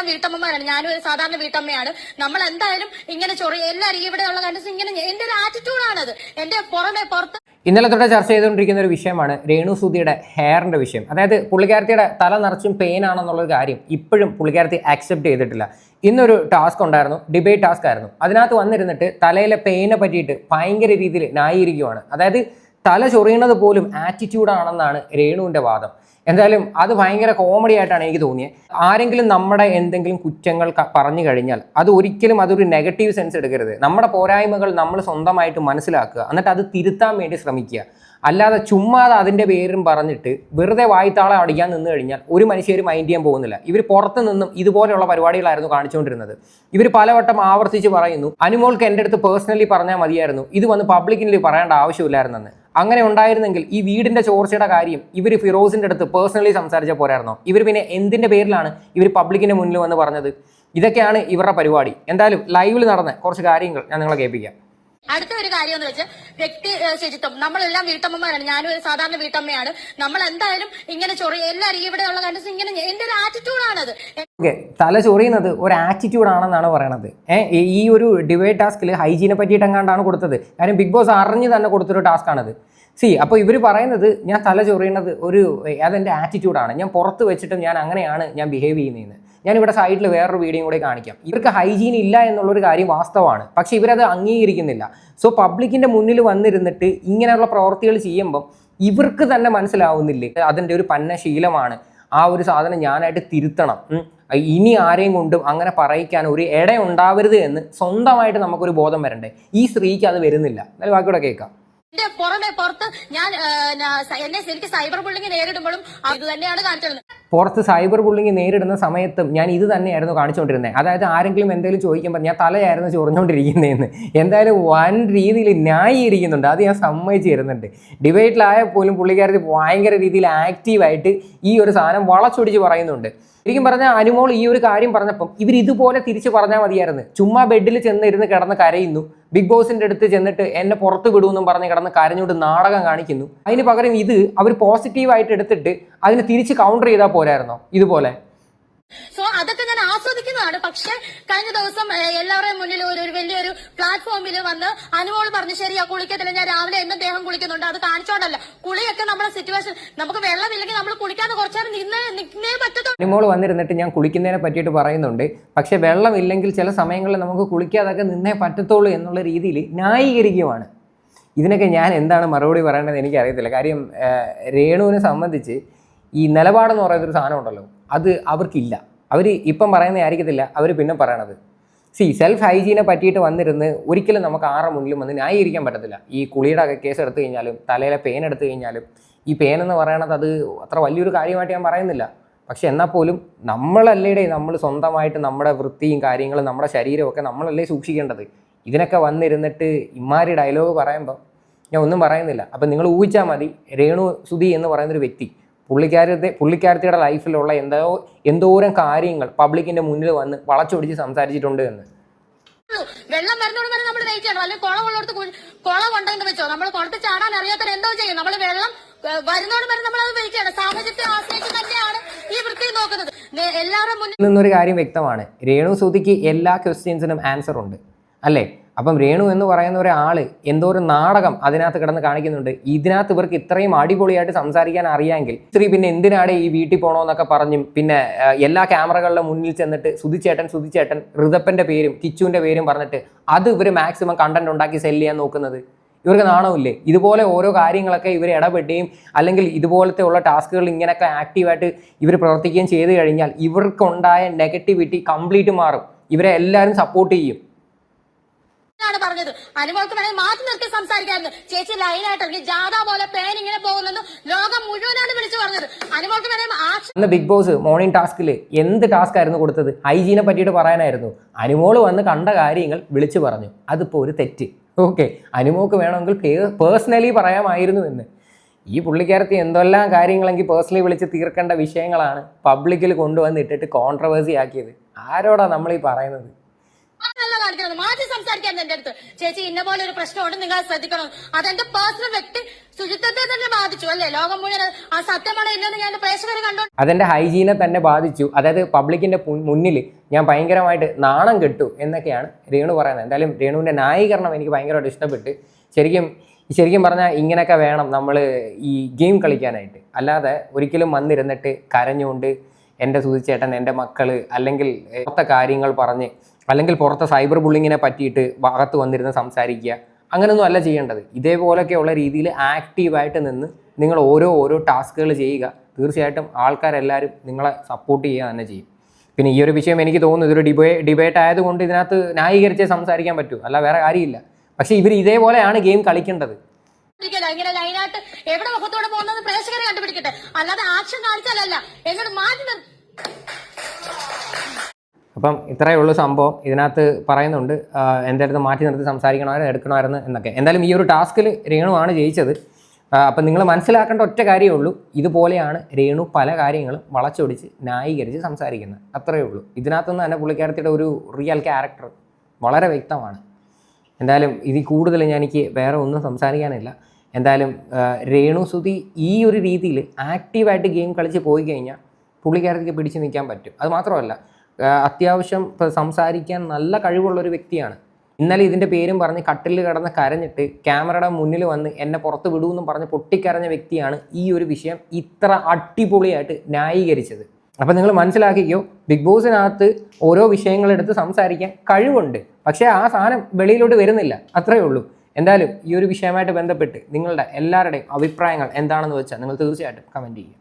നമ്മളെല്ലാം വീട്ടമ്മമാരാണ്. ഞാനും ഒരു സാധാരണ വീട്ടമ്മയാണ്. നമ്മൾ എന്തായാലും ഇങ്ങനെ ചൊറി എല്ലാവരും ഇവിടെ ഉള്ള കണ്ടസ് ഇങ്ങനെ എന്റെ ഒരു ആറ്റിറ്റ്യൂഡാണത് എന്റെ പുറമെ പുറത്ത് ഇന്നലെ തൊട്ട് ചർച്ച ചെയ്തുകൊണ്ടിരിക്കുന്ന ഒരു വിഷയമാണ് രേണു സുധിയുടെ ഹെയറിന്റെ വിഷയം. അതായത് പുള്ളിക്കാരത്തിയുടെ തല നിറച്ചും പെയിൻ ആണെന്നുള്ളൊരു കാര്യം ഇപ്പോഴും പുള്ളിക്കാരത്തി ആക്സെപ്റ്റ് ചെയ്തിട്ടില്ല. ഇന്നൊരു ടാസ്ക് ഉണ്ടായിരുന്നു ഡിബേറ്റ് ടാസ്ക് ആയിരുന്നു. അതിനകത്ത് വന്നിരുന്നിട്ട് തലയിലെ പെയിനെ പറ്റിയിട്ട് ഭയങ്കര രീതിയിൽ ന്യായീകരിക്കുവാണ്. അതായത് തല ചൊറിയണത് പോലും ആറ്റിറ്റ്യൂഡാണെന്നാണ് രേണുവിന്റെ വാദം. എന്തായാലും അത് ഭയങ്കര കോമഡി ആയിട്ടാണ് എനിക്ക് തോന്നിയത്. ആരെങ്കിലും നമ്മുടെ എന്തെങ്കിലും കുറ്റങ്ങൾ പറഞ്ഞു കഴിഞ്ഞാൽ അത് ഒരിക്കലും അതൊരു നെഗറ്റീവ് സെൻസ് എടുക്കരുത്. നമ്മുടെ പോരായ്മകൾ നമ്മൾ സ്വന്തമായിട്ട് മനസ്സിലാക്കുക. എന്നിട്ട് അത് തിരുത്താൻ വേണ്ടി ശ്രമിക്കുക. അല്ലാതെ ചുമ്മാതെ അതിന്റെ പേരും പറഞ്ഞിട്ട് വെറുതെ വായിത്താളം അടിക്കാൻ നിന്ന് കഴിഞ്ഞാൽ ഒരു മനുഷ്യരും മൈൻഡ് ചെയ്യാൻ പോകുന്നില്ല. ഇവർ പുറത്തു നിന്നും ഇതുപോലെയുള്ള പരിപാടികളായിരുന്നു കാണിച്ചുകൊണ്ടിരുന്നത്. ഇവർ പലവട്ടം ആവർത്തിച്ച് പറയുന്നു അനുമോൾക്ക് എന്റെ അടുത്ത് പേഴ്സണലി പറഞ്ഞാൽ മതിയായിരുന്നു. ഇത് വന്ന് പബ്ലിക്കിനിൽ പറയേണ്ട ആവശ്യമില്ലായിരുന്നെന്ന്. അങ്ങനെ ഉണ്ടായിരുന്നെങ്കിൽ ഈ വീടിന്റെ ചോർച്ചയുടെ കാര്യം ഇവർ ഫിറോസിന്റെ അടുത്ത് പേഴ്സണലി സംസാരിച്ച പോരായിരുന്നോ? ഇവർ പിന്നെ എന്തിന്റെ പേരിലാണ് ഇവർ പബ്ലിക്കിന്റെ മുന്നിൽ വന്ന് പറഞ്ഞത്? ഇതൊക്കെയാണ് ഇവരുടെ പരിപാടി. എന്തായാലും ലൈവിൽ നടന്ന കുറച്ച് കാര്യങ്ങൾ ഞാൻ നിങ്ങളെ കേൾപ്പിക്കാം. അടുത്ത ഒരു കാര്യം എന്ന് വെച്ചാൽ വ്യക്തി ശുചിത്വം. നമ്മളെല്ലാം വീട്ടമ്മമാരാണ്. ഞാനും ഒരു സാധാരണ വീട്ടമ്മയാണ്. നമ്മൾ എന്തായാലും ഇങ്ങനെ ചൊറി എല്ലാവരും ഉള്ള കണ്ടസ് ഇങ്ങനെ എന്റെ ഒരു ആറ്റിറ്റ്യൂഡാണത് ഓക്കെ തല ചൊറിയുന്നത് ഒരു ആറ്റിറ്റ്യൂഡ് ആണെന്നാണ് പറയണത്. ഈ ഒരു ഡിവൈഡ് ടാസ്കിൽ ഹൈജീനെ പറ്റിയിട്ട് എങ്ങാണ്ടാണ് കൊടുത്തത്? കാര്യം ബിഗ് ബോസ് അറിഞ്ഞ് തന്നെ കൊടുത്തൊരു ടാസ്ക്കാണത് സി അപ്പോൾ ഇവർ പറയുന്നത് ഞാൻ തല ചൊറിയുന്നത് ഒരു അതെന്റെ ആറ്റിറ്റ്യൂഡാണ് ഞാൻ പുറത്ത് വെച്ചിട്ട് ഞാൻ അങ്ങനെയാണ് ഞാൻ ബിഹേവ് ചെയ്യുന്നതെന്ന്. ഞാൻ ഇവിടെ സൈഡിൽ വേറൊരു വീഡിയോ കൂടെ കാണിക്കാം. ഇവർക്ക് ഹൈജീൻ ഇല്ല എന്നുള്ളൊരു കാര്യം വാസ്തവമാണ്. പക്ഷേ ഇവരത് അംഗീകരിക്കുന്നില്ല. സോ പബ്ലിക്കിന്റെ മുന്നിൽ വന്നിരുന്നിട്ട് ഇങ്ങനെയുള്ള പ്രവർത്തികൾ ചെയ്യുമ്പം ഇവർക്ക് തന്നെ മനസ്സിലാവുന്നില്ലേ? അതിന്റെ ഒരു പന്ന ശീലമാണ് ആ ഒരു സാധനം ഞാനായിട്ട് തിരുത്തണം. ഇനി ആരെയും കൊണ്ടും അങ്ങനെ പറയിക്കാൻ ഒരു ഇട ഉണ്ടാവരുത് എന്ന് സ്വന്തമായിട്ട് നമുക്കൊരു ബോധം വരണ്ടേ? ഈ സ്ത്രീക്ക് അത് വരുന്നില്ല. എന്നാലും ബാക്കിയൂടെ കേൾക്കാം. എന്റെ പുറമെ പുറത്ത് ഞാൻ എന്നെ എനിക്ക് സൈബർ ബുള്ളിങ് നേരിടുമ്പോഴും അത് തന്നെയാണ് കാണിച്ചത്. പുറത്ത് സൈബർ ബുള്ളിങ് നേരിടുന്ന സമയത്തും ഞാൻ ഇത് തന്നെയായിരുന്നു കാണിച്ചുകൊണ്ടിരുന്നത് അതായത് ആരെങ്കിലും എന്തെങ്കിലും ചോദിക്കുമ്പോൾ ഞാൻ തലയായിരുന്നു ചൊറിഞ്ഞുകൊണ്ടിരിക്കുന്നതെന്ന് എന്തായാലും വൻ രീതിയിൽ ന്യായീകരിക്കുന്നുണ്ട്. അത് ഞാൻ സമ്മതിച്ച് തരുന്നുണ്ട് ഡിബേറ്റിലായ പോലും പുള്ളിക്കാരത്തിൽ ഭയങ്കര രീതിയിൽ ആക്റ്റീവായിട്ട് ഈ ഒരു സാധനം വളച്ചൊടിച്ച് പറയുന്നുണ്ട്. ശരിക്കും പറഞ്ഞാൽ അനുമോൾ ഈ ഒരു കാര്യം പറഞ്ഞപ്പം ഇവർ ഇതുപോലെ തിരിച്ചു പറഞ്ഞാൽ മതിയായിരുന്നു. ചുമ്മാ ബെഡിൽ ചെന്ന് ഇരുന്ന് കിടന്ന് കരയുന്നു. ബിഗ് ബോസിന്റെ അടുത്ത് ചെന്നിട്ട് എന്നെ പുറത്ത് വിടുമെന്നും പറഞ്ഞ് കിടന്ന് കരഞ്ഞുകൊണ്ട് നാടകം കാണിക്കുന്നു. അതിന് പകരം ഇത് അവർ പോസിറ്റീവായിട്ട് എടുത്തിട്ട് അതിനെ തിരിച്ച് കൗണ്ടർ ചെയ്താൽ പോരായിരുന്നോ? ഇതുപോലെ. സോ അതൊക്കെ ഞാൻ ആസ്വദിക്കുന്നതാണ്. പക്ഷെ കഴിഞ്ഞ ദിവസം എല്ലാവരുടെയും മുന്നിൽ ഒരു ഒരു വലിയൊരു പ്ലാറ്റ്ഫോമിൽ വന്ന് അനുമോൾ പറഞ്ഞു ശരി ആ കുളിക്കത്തില്ല. ഞാൻ രാവിലെ എന്നും ദേഹം കുളിക്കുന്നുണ്ട്. അത് കാണിച്ചോണ്ടല്ല. കുളിയൊക്കെ നമ്മുടെ സിറ്റുവേഷൻ നമുക്ക് വെള്ളമില്ലെങ്കിൽ നമ്മൾ കുളിക്കാതെ കുറച്ചേരം നിന്നേ നിന്നേ പറ്റത്തുള്ളൂ. അനുമോൾ വന്നിരുന്നിട്ട് ഞാൻ കുളിക്കുന്നതിനെ പറ്റിയിട്ട് പറയുന്നുണ്ട്. പക്ഷെ വെള്ളമില്ലെങ്കിൽ ചില സമയങ്ങളിൽ നമുക്ക് കുളിക്കാതൊക്കെ നിന്നേ പറ്റത്തുള്ളൂ എന്നുള്ള രീതിയിൽ ന്യായീകരിക്കുവാണ്. ഇതിനൊക്കെ ഞാൻ എന്താണ് മറുപടി പറയേണ്ടത് എനിക്കറിയത്തില്ല. കാര്യം രേണുവിനെ സംബന്ധിച്ച് ഈ നിലപാടെന്ന് പറയുന്നൊരു സാധനം ഉണ്ടല്ലോ. അത് അവർക്കില്ല. അവർ ഇപ്പം പറയുന്നത് ആയിരിക്കത്തില്ല അവർ പിന്നെ പറയണത്. സി സെൽഫ് ഹൈജീനെ പറ്റിയിട്ട് വന്നിരുന്ന് ഒരിക്കലും നമുക്ക് ആരുടെ മുന്നിലും വന്ന് ന്യായീകരിക്കാൻ പറ്റത്തില്ല. ഈ കുളിയുടെ കേസ് എടുത്തു കഴിഞ്ഞാലും തലയിലെ പേൻ എടുത്തു കഴിഞ്ഞാലും ഈ പെയിൻ എന്ന് പറയണത് അത് അത്ര വലിയൊരു കാര്യമായിട്ട് ഞാൻ പറയുന്നില്ല. പക്ഷെ എന്നാൽ പോലും നമ്മളല്ലേടെ നമ്മൾ സ്വന്തമായിട്ട് നമ്മുടെ വൃത്തിയും കാര്യങ്ങളും നമ്മുടെ ശരീരമൊക്കെ നമ്മളല്ലേ സൂക്ഷിക്കേണ്ടത്. ഇതിനൊക്കെ വന്നിരുന്നിട്ട് ഇമാരി ഡയലോഗ് പറയുമ്പോൾ ഞാൻ ഒന്നും പറയുന്നില്ല. അപ്പം നിങ്ങൾ ഊഹിച്ചാൽ മതി രേണു സുധി എന്ന് പറയുന്നൊരു വ്യക്തി പുള്ളിക്കാരത്തെ പുള്ളിക്കാരത്തിയുടെ ലൈഫിലുള്ള എന്തോ എന്തോരം കാര്യങ്ങൾ പബ്ലിക്കിന്റെ മുന്നിൽ വന്ന് വളച്ചൊടിച്ച് സംസാരിച്ചിട്ടുണ്ട് എന്ന്. വെള്ളം വരുന്നോട് തന്നെ നമ്മൾ വെയിറ്റ് ചെയ്യണം. അല്ലെങ്കിൽ കുളം ഉള്ളിടത്ത് കുളം ഉണ്ടെന്ന് വെച്ചോ. നമ്മൾ കുളത്തിൽ ചാടാൻ അറിയാത്തവർ എന്തോ ചെയ്യും. നമ്മൾ വെള്ളം വരുന്നോട് വരെ നമ്മൾ അത് വെയിറ്റ് ചെയ്യണം. സാഹചര്യത്തെ ആശ്രയിച്ച് തന്നെയാണ് ഈ വൃത്തി നോക്കുന്നത്. എല്ലാവരും മുന്നിൽ നിന്നൊരു കാര്യം വ്യക്തമാണ്. രേണു സുതിക്ക് എല്ലാ ക്വസ്റ്റ്യൻസിനും ആൻസർ ഉണ്ട്. അല്ലേ? അപ്പം രേണു എന്ന് പറയുന്ന ഒരാൾ എന്തോ ഒരു നാടകം അതിനകത്ത് കിടന്ന് കാണിക്കുന്നുണ്ട്. ഇതിനകത്ത് ഇവർക്ക് ഇത്രയും അടിപൊളിയായിട്ട് സംസാരിക്കാൻ അറിയാമെങ്കിൽ സ്ത്രീ പിന്നെ എന്തിനാടെ ഈ വീട്ടിൽ പോകണമെന്നൊക്കെ പറഞ്ഞും പിന്നെ എല്ലാ ക്യാമറകളുടെ മുന്നിൽ ചെന്നിട്ട് സുധിച്ചേട്ടൻ സുധിച്ചേട്ടൻ ഋതപ്പന്റെ പേരും കിച്ചുവിന്റെ പേരും പറഞ്ഞിട്ട് അത് ഇവർ മാക്സിമം കണ്ടന്റ് ഉണ്ടാക്കി സെൽ ചെയ്യാൻ നോക്കുന്നത്. ഇവർക്ക് നാണമില്ലേ? ഇതുപോലെ ഓരോ കാര്യങ്ങളൊക്കെ ഇവർ ഇടപെടുകയും അല്ലെങ്കിൽ ഇതുപോലത്തെ ഉള്ള ടാസ്കുകൾ ഇങ്ങനെയൊക്കെ ആക്റ്റീവായിട്ട് ഇവർ പ്രവർത്തിക്കുകയും ചെയ്തു കഴിഞ്ഞാൽ ഇവർക്കുണ്ടായ നെഗറ്റിവിറ്റി കംപ്ലീറ്റ് മാറും. ഇവരെ എല്ലാവരും സപ്പോർട്ട് ചെയ്യും. ആണ് പറഞ്ഞത്. അനുഭവക്ക് വേണമെങ്കിൽ മാറ്റി നിർത്തി സംസാരിക്കായിരുന്നു. ചേച്ചി ലൈനായിട്ട് ഇറങ്ങി ജാഥ പോലെ പേൻ ഇങ്ങനെ പോകുന്നു ലോകം മുഴുവനാണ് വിളിച്ചു പറഞ്ഞത്. അനുഭവക്ക് വേണമെങ്കിൽ അന്ന് ബിഗ് ബോസ് മോർണിംഗ് ടാസ്കിൽ എന്ത് ടാസ്ക് ആയിരുന്നു കൊടുത്തത്? ഹൈജീനെ പറ്റിയിട്ട് പറയാനായിരുന്നു. അനുമോൾ വന്ന് കണ്ട കാര്യങ്ങൾ വിളിച്ചു പറഞ്ഞു. അതിപ്പോൾ ഒരു തെറ്റ്. ഓക്കെ അനുമോക്ക് വേണമെങ്കിൽ പേഴ്സണലി പറയാമായിരുന്നു എന്ന്. ഈ പുള്ളിക്കാരത്തി എന്തെല്ലാം കാര്യങ്ങളെങ്കിൽ പേഴ്സണലി വിളിച്ച് തീർക്കേണ്ട വിഷയങ്ങളാണ് പബ്ലിക്കിൽ കൊണ്ടുവന്നിട്ടിട്ട് കോൺട്രവേഴ്സി ആക്കിയത്. ആരോടാ നമ്മൾ ഈ പറയുന്നത് കാണിക്കുന്നത് മാറ്റി സംസാരിക്കാൻ എന്റെ അടുത്ത്. ചേച്ചി ഇന്ന പോലെ ഒരു പ്രശ്നമുണ്ട് നിങ്ങൾ ശ്രദ്ധിക്കണം. അതെന്റെ പേഴ്സണൽ വ്യക്തി ശുചിത്വത്തെ തന്നെ ബാധിച്ചു അല്ലേ? ലോകം മുഴുവൻ ആ സത്യമാണോ ഇല്ലെന്ന് ഞാൻ പ്രേക്ഷകർ കണ്ടു. അതെന്റെ ഹൈജീനെ തന്നെ ബാധിച്ചു. അതായത് പബ്ലിക്കിന്റെ മുന്നിൽ ഞാൻ ഭയങ്കരമായിട്ട് നാണം കെട്ടു എന്നൊക്കെയാണ് രേണു പറയുന്നത്. എന്തായാലും രേണുവിന്റെ ന്യായീകരണം എനിക്ക് ഭയങ്കരമായിട്ട് ഇഷ്ടപ്പെട്ട്. ശരിക്കും ശരിക്കും പറഞ്ഞാൽ ഇങ്ങനെയൊക്കെ വേണം നമ്മൾ ഈ ഗെയിം കളിക്കാനായിട്ട്. അല്ലാതെ ഒരിക്കലും വന്നിരുന്നിട്ട് കരഞ്ഞുകൊണ്ട് എന്റെ സുധിച്ചേട്ടൻ എന്റെ മക്കൾ അല്ലെങ്കിൽ പുറത്തെ കാര്യങ്ങൾ പറഞ്ഞ് അല്ലെങ്കിൽ പുറത്തെ സൈബർ ബുള്ളിങ്ങിനെ പറ്റിയിട്ട് ഭാഗത്ത് വന്നിരുന്ന് സംസാരിക്കുക അങ്ങനെയൊന്നും അല്ല ചെയ്യേണ്ടത്. ഇതേപോലെയൊക്കെയുള്ള രീതിയിൽ ആക്റ്റീവായിട്ട് നിന്ന് നിങ്ങൾ ഓരോ ഓരോ ടാസ്കുകൾ ചെയ്യുക. തീർച്ചയായിട്ടും ആൾക്കാരെല്ലാവരും നിങ്ങളെ സപ്പോർട്ട് ചെയ്യുക തന്നെ ചെയ്യും. പിന്നെ ഈ ഒരു വിഷയം എനിക്ക് തോന്നുന്നു ഇതൊരു ഡിബേ ഡിബേറ്റ് ആയതുകൊണ്ട് ഇതിനകത്ത് ന്യായീകരിച്ചേ സംസാരിക്കാൻ പറ്റൂ. അല്ല വേറെ കാര്യമില്ല. പക്ഷേ ഇവർ ഇതേപോലെയാണ് ഗെയിം കളിക്കേണ്ടത്. ഇങ്ങനെ എവിടെ മുഖത്തോടെ പോകുന്നത് പ്രേക്ഷകരെ കണ്ടുപിടിക്കട്ടെ. അല്ലാതെ ആക്ഷൻ കാണിച്ചാലല്ല. എന്നോട് മാറ്റി അപ്പം ഇത്രയേ ഉള്ളൂ സംഭവം. ഇതിനകത്ത് പറയുന്നുണ്ട് എന്റെ അടുത്ത് മാറ്റി നിർത്തി സംസാരിക്കണമായിരുന്നു എടുക്കണമായിരുന്നു എന്നൊക്കെ. എന്തായാലും ഈ ഒരു ടാസ്കിൽ രേണുവാണ് ജയിച്ചത്. അപ്പം നിങ്ങൾ മനസ്സിലാക്കേണ്ട ഒറ്റ കാര്യമേ ഉള്ളൂ. ഇതുപോലെയാണ് രേണു പല കാര്യങ്ങളും വളച്ചൊടിച്ച് ന്യായീകരിച്ച് സംസാരിക്കുന്നത്. അത്രയേ ഉള്ളൂ. ഇതിനകത്തുനിന്ന് തന്നെ പുള്ളിക്കാരത്തിയുടെ ഒരു റിയൽ ക്യാരക്ടർ വളരെ വ്യക്തമാണ്. എന്തായാലും ഇതിൽ കൂടുതൽ ഞാൻ എനിക്ക് വേറെ ഒന്നും സംസാരിക്കാനില്ല. എന്തായാലും രേണു സുധി ഈ ഒരു രീതിയിൽ ആക്റ്റീവായിട്ട് ഗെയിം കളിച്ച് പോയി കഴിഞ്ഞാൽ പുള്ളിക്കാരത്തിക്ക് പിടിച്ചു നിൽക്കാൻ പറ്റും. അത് മാത്രമല്ല അത്യാവശ്യം സംസാരിക്കാൻ നല്ല കഴിവുള്ള ഒരു വ്യക്തിയാണ്. ഇന്നലെ ഇതിന്റെ പേരും പറഞ്ഞ് കട്ടിൽ കിടന്ന് കരഞ്ഞിട്ട് ക്യാമറയുടെ മുന്നിൽ വന്ന് എന്നെ പുറത്ത് വിടൂന്നും പറഞ്ഞ് പൊട്ടിക്കരഞ്ഞ വ്യക്തിയാണ് ഈ ഒരു വിഷയം ഇത്ര അടിപൊളിയായിട്ട് ന്യായീകരിച്ചത്. അപ്പം നിങ്ങൾ മനസ്സിലാക്കിക്കോ ബിഗ് ബോസിനകത്ത് ഓരോ വിഷയങ്ങളെടുത്ത് സംസാരിക്കാൻ കഴിവുണ്ട്. പക്ഷേ ആ സാധനം വെളിയിലോട്ട് വരുന്നില്ല. അത്രയേ ഉള്ളൂ. എന്തായാലും ഈ ഒരു വിഷയമായിട്ട് ബന്ധപ്പെട്ട് നിങ്ങളുടെ എല്ലാവരുടെയും അഭിപ്രായങ്ങൾ എന്താണെന്ന് വെച്ചാൽ നിങ്ങൾ തീർച്ചയായിട്ടും കമന്റ് ചെയ്യുക.